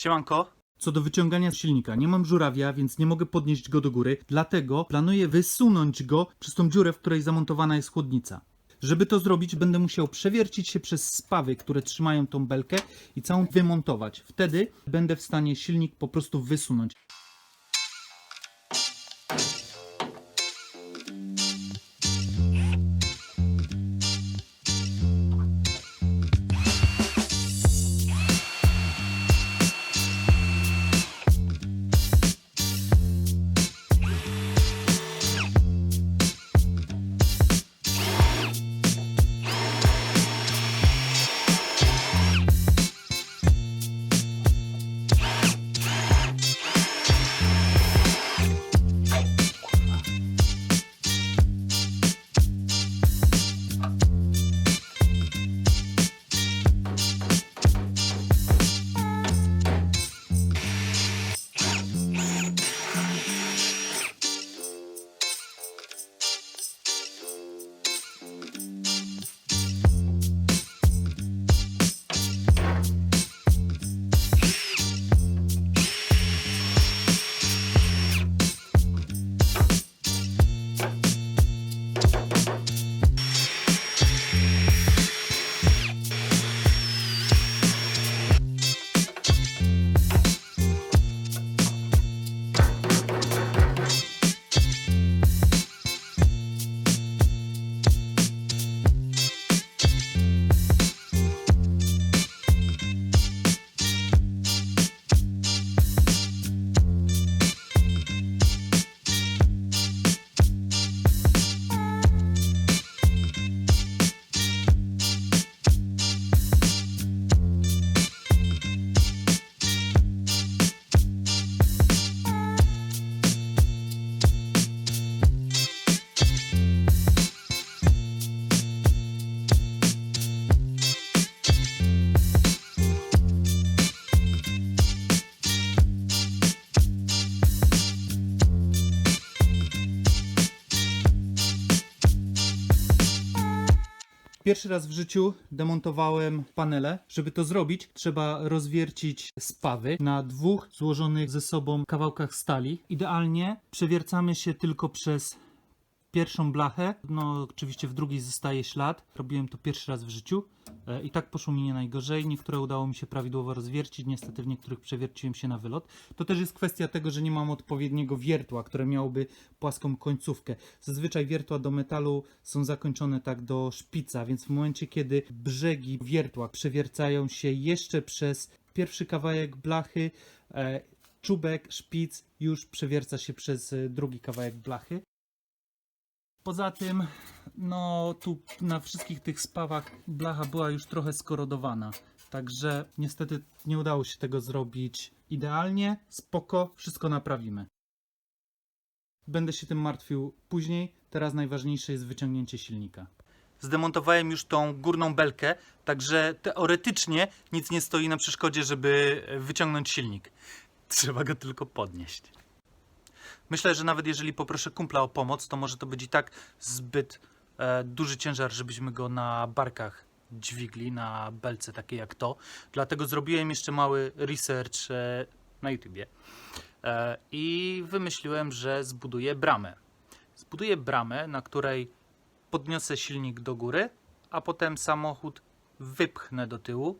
Siemanko. Co do wyciągania silnika, nie mam żurawia, więc nie mogę podnieść go do góry, dlatego planuję wysunąć go przez tą dziurę, w której zamontowana jest chłodnica. Żeby to zrobić, będę musiał przewiercić się przez spawy, które trzymają tą belkę i całą wymontować. Wtedy będę w stanie silnik po prostu wysunąć. Pierwszy raz w życiu demontowałem panele. Żeby to zrobić, trzeba rozwiercić spawy na dwóch złożonych ze sobą kawałkach stali. Idealnie przewiercamy się tylko przez pierwszą blachę. No, oczywiście w drugiej zostaje ślad. Robiłem to pierwszy raz w życiu e, i tak poszło mi nie najgorzej. Niektóre udało mi się prawidłowo rozwiercić, niestety w niektórych przewierciłem się na wylot. To też jest kwestia tego, że nie mam odpowiedniego wiertła, które miałoby płaską końcówkę. Zazwyczaj wiertła do metalu są zakończone tak do szpica, więc w momencie, kiedy brzegi wiertła przewiercają się jeszcze przez pierwszy kawałek blachy, e, czubek, szpic już przewierca się przez e, drugi kawałek blachy. Poza tym, no tu na wszystkich tych spawach blacha była już trochę skorodowana. Także niestety nie udało się tego zrobić idealnie. Spoko, wszystko naprawimy. Będę się tym martwił później. Teraz najważniejsze jest wyciągnięcie silnika. Zdemontowałem już tą górną belkę, także teoretycznie nic nie stoi na przeszkodzie, żeby wyciągnąć silnik. Trzeba go tylko podnieść. Myślę, że nawet jeżeli poproszę kumpla o pomoc, to może to być i tak zbyt e, duży ciężar, żebyśmy go na barkach dźwigli, na belce takiej jak to. Dlatego zrobiłem jeszcze mały research e, na YouTubie e, i wymyśliłem, że zbuduję bramę. Zbuduję bramę, na której podniosę silnik do góry, a potem samochód wypchnę do tyłu.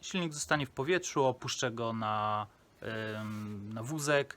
Silnik zostanie w powietrzu, opuszczę go na, em, na wózek.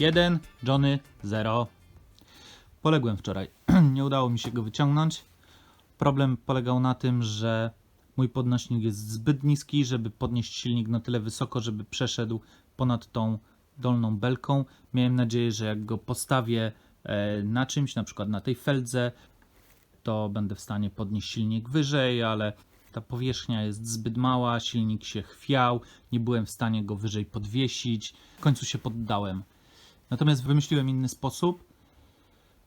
1, Johnny 0. Poległem wczoraj. Nie udało mi się go wyciągnąć. Problem polegał na tym, że mój podnośnik jest zbyt niski, żeby podnieść silnik na tyle wysoko, żeby przeszedł ponad tą dolną belką. Miałem nadzieję, że jak go postawię e, na czymś, na przykład na tej feldze, to będę w stanie podnieść silnik wyżej, ale ta powierzchnia jest zbyt mała, silnik się chwiał, nie byłem w stanie go wyżej podwiesić. W końcu się poddałem. Natomiast wymyśliłem inny sposób.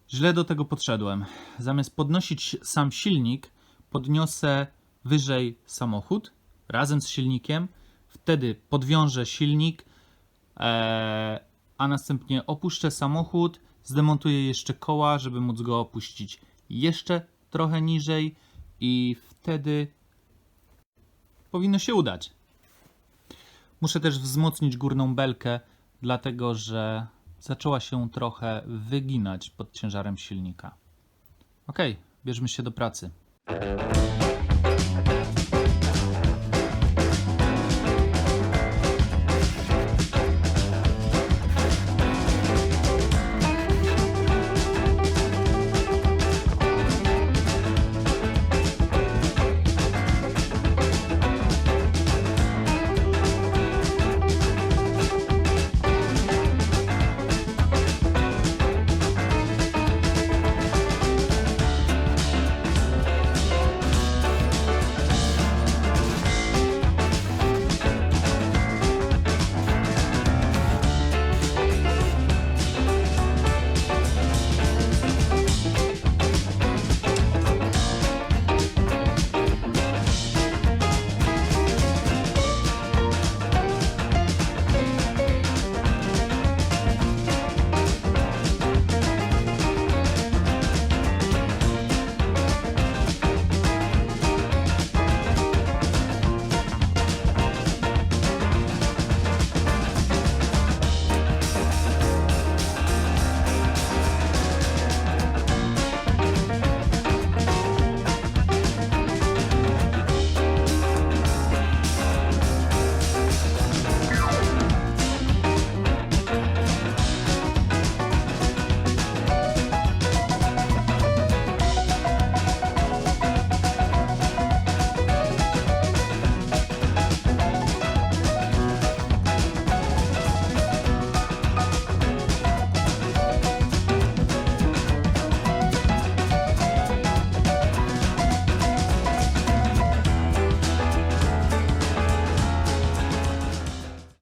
Źle do tego podszedłem. Zamiast podnosić sam silnik, podniosę wyżej samochód razem z silnikiem. Wtedy podwiążę silnik, e, a następnie opuszczę samochód, zdemontuję jeszcze koła, żeby móc go opuścić jeszcze trochę niżej i wtedy powinno się udać. Muszę też wzmocnić górną belkę, dlatego że zaczęła się trochę wyginać pod ciężarem silnika. Ok, bierzmy się do pracy.